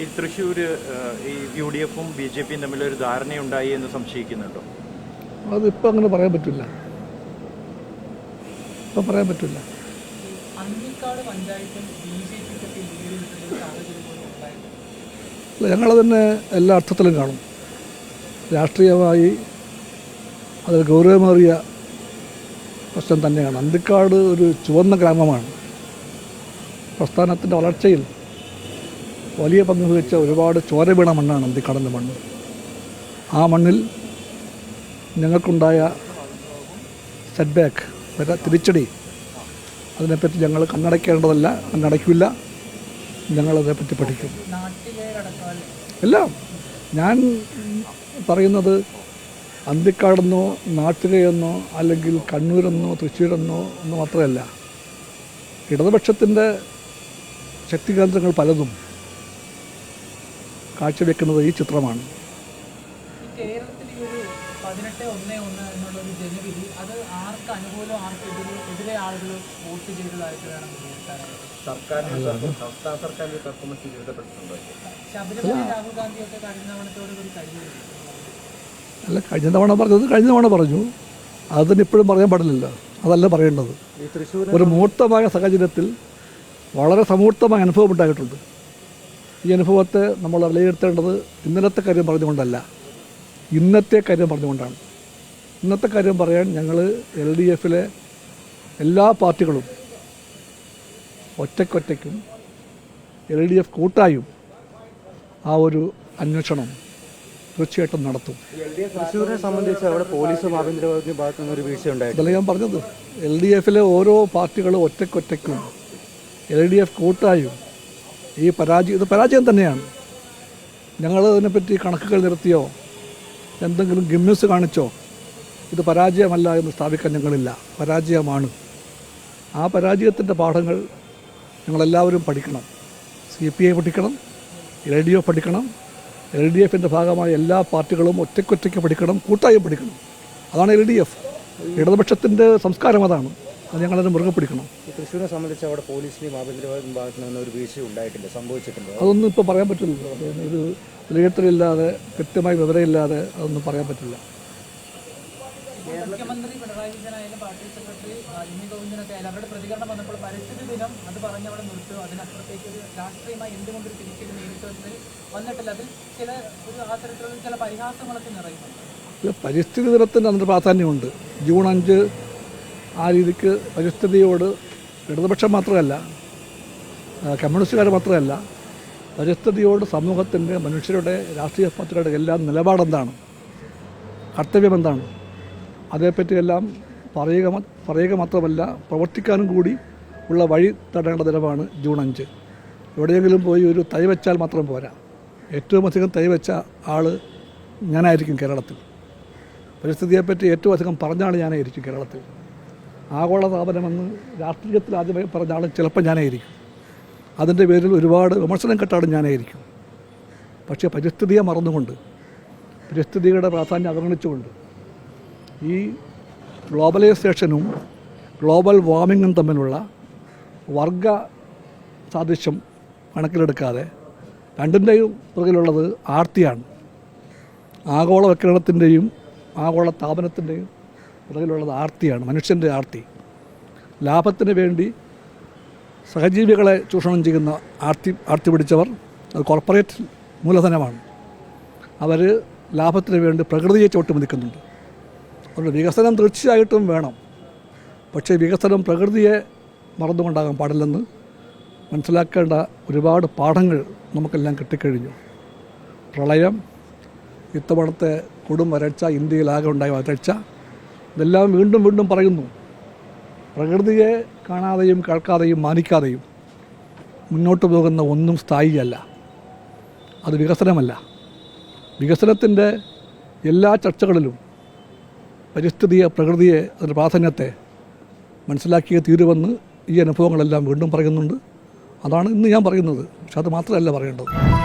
ഈ തൃശ്ശൂർ ഈ U D എഫും ബി ജെ പിയും തമ്മിൽ ഒരു ധാരണയുണ്ടായി എന്ന് സംശയിക്കുന്നുണ്ടോ? അതിപ്പോൾ അങ്ങനെ പറയാൻ പറ്റില്ല. ഇപ്പം പറയാൻ പറ്റില്ല. ഞങ്ങൾ തന്നെ എല്ലാ അർത്ഥത്തിലും കാണും. രാഷ്ട്രീയമായി അത് ഗൗരവമേറിയ പ്രശ്നം തന്നെയാണ്. അന്തിക്കാട് ഒരു ചുവന്ന ഗ്രാമമാണ്. പ്രസ്ഥാനത്തിന്റെ വളർച്ചയിൽ വലിയ പങ്ക് വഹിച്ച ഒരുപാട് ചോര വീണ മണ്ണാണ് കടന്ന മണ്ണ്. ആ മണ്ണിൽ ഞങ്ങൾക്കുണ്ടായ സെറ്റ്ബാക്ക് ബാക്ക് തിരിച്ചടി അതിനെപ്പറ്റി ഞങ്ങൾ കണ്ണടയ്ക്കേണ്ടതല്ല കണ്ണടയ്ക്കില്ല. ഞങ്ങളതിനെപ്പറ്റി പഠിക്കും. എല്ലാം ഞാൻ പറയുന്നത് അന്തിക്കാടെന്നോ നാട്ടിലെയെന്നോ അല്ലെങ്കിൽ കണ്ണൂരെന്നോ തൃശ്ശൂരെന്നോ എന്ന് മാത്രമല്ല ഇടതുപക്ഷത്തിന്റെ ശക്തികേന്ദ്രങ്ങൾ പലതും. കാഴ്ചവെക്കുന്നത് ഈ ചിത്രമാണ്. അല്ല കഴിഞ്ഞ തവണ പറഞ്ഞത് കഴിഞ്ഞ തവണ പറഞ്ഞു. അത് തന്നെ ഇപ്പോഴും പറയാൻ പാടില്ലല്ലോ. അതല്ല പറയേണ്ടത്. ഒരു മൂർത്തമായ സാഹചര്യത്തിൽ വളരെ സമൂർത്തമായ അനുഭവം ഉണ്ടായിട്ടുണ്ട്. ഈ അനുഭവത്തെ നമ്മൾ വിലയിരുത്തേണ്ടത് ഇന്നലത്തെ കാര്യം പറഞ്ഞുകൊണ്ടല്ല. ഇന്നത്തെ കാര്യം പറഞ്ഞുകൊണ്ടാണ്. ഇന്നത്തെ കാര്യം പറയാൻ ഞങ്ങൾ എൽ ഡി എഫിലെ എല്ലാ പാർട്ടികളും ഒറ്റയ്ക്കൊറ്റയ്ക്കും എൽ ഡി എഫ് കൂട്ടായും ആ ഒരു അന്വേഷണം തീർച്ചയായിട്ടും നടത്തും. തൃശ്ശൂരിനെ സംബന്ധിച്ച് അവിടെ പോലീസും ആഭ്യന്തര വകുപ്പിന്റെ ഭാഗത്തു നിന്ന് ഒരു വീഴ്ച ഞാൻ പറഞ്ഞത് എൽ ഡി എഫിലെ ഓരോ പാർട്ടികളും ഒറ്റയ്ക്കൊറ്റയ്ക്കും എൽ ഡി എഫ് കൂട്ടായും ഈ പരാജയം ഇത് പരാജയം തന്നെയാണ്. ഞങ്ങൾ ഇതിനെപ്പറ്റി കണക്കുകൾ നിർത്തിയോ? എന്തെങ്കിലും ഗിമ്മിസ് കാണിച്ചോ? ഇത് പരാജയമല്ല എന്ന് സ്ഥാപിക്കാൻ ഞങ്ങളില്ല. പരാജയമാണ്. ആ പരാജയത്തിന്റെ പാഠങ്ങൾ ഞങ്ങളെല്ലാവരും പഠിക്കണം. സി പി ഐ പഠിക്കണം എൽ ഡി എഫ് പഠിക്കണം എൽ ഡി എഫിന്റെ ഭാഗമായ എല്ലാ പാർട്ടികളും ഒറ്റയ്ക്കൊറ്റയ്ക്ക് പഠിക്കണം കൂട്ടായും പഠിക്കണം. അതാണ് എൽ ഡി എഫ്. ഇടതുപക്ഷത്തിന്റെ സംസ്കാരം അതാണ്. അത് ഞങ്ങളത് മുറുകെ പിടിക്കണം. ഈ തൃശ്ശൂരിനെ സംബന്ധിച്ച് അവിടെ പോലീസിനെയും ആഭ്യന്തരവാദം ഭാഗത്തു നിന്ന് ഒരു വീഴ്ച ഉണ്ടായിട്ടില്ല. സംഭവിച്ചിട്ടുണ്ട്. അതൊന്നും ഇപ്പോൾ പറയാൻ പറ്റില്ലല്ലോ ഒരു വിലയിരുത്തലില്ലാതെ കൃത്യമായ വിവരമില്ലാതെ അതൊന്നും പറയാൻ പറ്റില്ല. മുഖ്യമന്ത്രി പിണറായി വിജയനായാലും പാർട്ടി സെക്രട്ടറി ഇനി ഗോവിന്ദനൊക്കെ ആയാലും അവരുടെ പ്രതികരണം വന്നപ്പോൾ പരിസ്ഥിതി ദിനം അത് പറഞ്ഞവിടെ നിർത്തുക. അതിനപ്പുറത്തേക്ക് ഒരു രാഷ്ട്രീയമായി എന്തുകൊണ്ട് ഒരു തിരിച്ചടി നേരിട്ടു എന്ന് വന്നിട്ടില്ല? അതിൽ ചില ഒരു ആ തരത്തിലുള്ള ചില പരിഹാസങ്ങളൊക്കെ നിറയുന്നുണ്ട്. ഇത് പരിസ്ഥിതി ദിനത്തിന് അതിന്റെ പ്രാധാന്യമുണ്ട്. ജൂൺ അഞ്ച് ആ രീതിക്ക് പരിസ്ഥിതിയോട് ഇടതുപക്ഷം മാത്രമല്ല കമ്മ്യൂണിസ്റ്റുകാർ മാത്രമല്ല പരിസ്ഥിതിയോട് സമൂഹത്തിന്റെ മനുഷ്യരുടെ രാഷ്ട്രീയ പാർട്ടികളുടെ എല്ലാം നിലപാടെന്താണ്? കർത്തവ്യം എന്താണ് അതേപ്പറ്റിയെല്ലാം പറയുക പറയുക മാത്രമല്ല പ്രവർത്തിക്കാനും കൂടി ഉള്ള വഴി തടേണ്ട ദിനമാണ് ജൂൺ അഞ്ച്. എവിടെയെങ്കിലും പോയി ഒരു തൈ വെച്ചാൽ മാത്രം പോരാ. ഏറ്റവും അധികം തൈ വെച്ച ആൾ ഞാനായിരിക്കും കേരളത്തിൽ. പരിസ്ഥിതിയെപ്പറ്റി ഏറ്റവും അധികം പറഞ്ഞ ആൾ ഞാനായിരിക്കും കേരളത്തിൽ. ആഗോള താപനമെന്ന് രാഷ്ട്രീയത്തിൽ ആദ്യമായി പറഞ്ഞ ആൾ ചിലപ്പോൾ ഞാനായിരിക്കും. അതിന്റെ പേരിൽ ഒരുപാട് വിമർശനം കെട്ടാടും ഞാനായിരിക്കും. പക്ഷേ പരിസ്ഥിതിയെ മറന്നുകൊണ്ട് പരിസ്ഥിതിയുടെ പ്രാധാന്യം അവഗണിച്ചുകൊണ്ട് ഈ ഗ്ലോബലൈസേഷനും ഗ്ലോബൽ വാർമിങ്ങും തമ്മിലുള്ള വർഗ സാദൃശ്യം കണക്കിലെടുക്കാതെ രണ്ടിന്റെയും പുറകിലുള്ളത് ആർത്തിയാണ്. ആഗോളവൽക്കരണത്തിന്റെയും ആഗോള താപനത്തിന്റെയും പുറകിലുള്ളത് ആർത്തിയാണ് മനുഷ്യന്റെ ആർത്തി. ലാഭത്തിന് വേണ്ടി സഹജീവികളെ ചൂഷണം ചെയ്യുന്ന ആർത്തി ആർത്തി പിടിച്ചവർ അത് കോർപ്പറേറ്റ് മൂലധനമാണ്. അവർ ലാഭത്തിന് വേണ്ടി പ്രകൃതിയെ ചവിട്ടുമതിക്കുന്നുണ്ട് അതുകൊണ്ട് വികസനം തീർച്ചയായിട്ടും വേണം. പക്ഷേ വികസനം പ്രകൃതിയെ മറന്നുകൊണ്ടാകാൻ പാടില്ലെന്ന് മനസ്സിലാക്കേണ്ട ഒരുപാട് പാഠങ്ങൾ നമുക്കെല്ലാം കിട്ടിക്കഴിഞ്ഞു. പ്രളയം ഇത്തവണത്തെ കൊടും വരൾച്ച ഇന്ത്യയിലാകെ ഉണ്ടായ വരൾച്ച ഇതെല്ലാം വീണ്ടും വീണ്ടും പറയുന്നു. പ്രകൃതിയെ കാണാതെയും കേൾക്കാതെയും മാനിക്കാതെയും മുന്നോട്ട് പോകുന്ന ഒന്നും സ്ഥായിയല്ല. അത് വികസനമല്ല. വികസനത്തിന്റെ എല്ലാ ചർച്ചകളിലും പരിസ്ഥിതിയെ പ്രകൃതിയെ അതിന്റെ പ്രാധാന്യത്തെ മനസ്സിലാക്കിയേ തീരുമെന്ന് ഈ അനുഭവങ്ങളെല്ലാം വീണ്ടും പറയുന്നുണ്ട്. അതാണ് ഇന്ന് ഞാൻ പറയുന്നത്. പക്ഷെ അത് മാത്രമല്ല പറയേണ്ടത്.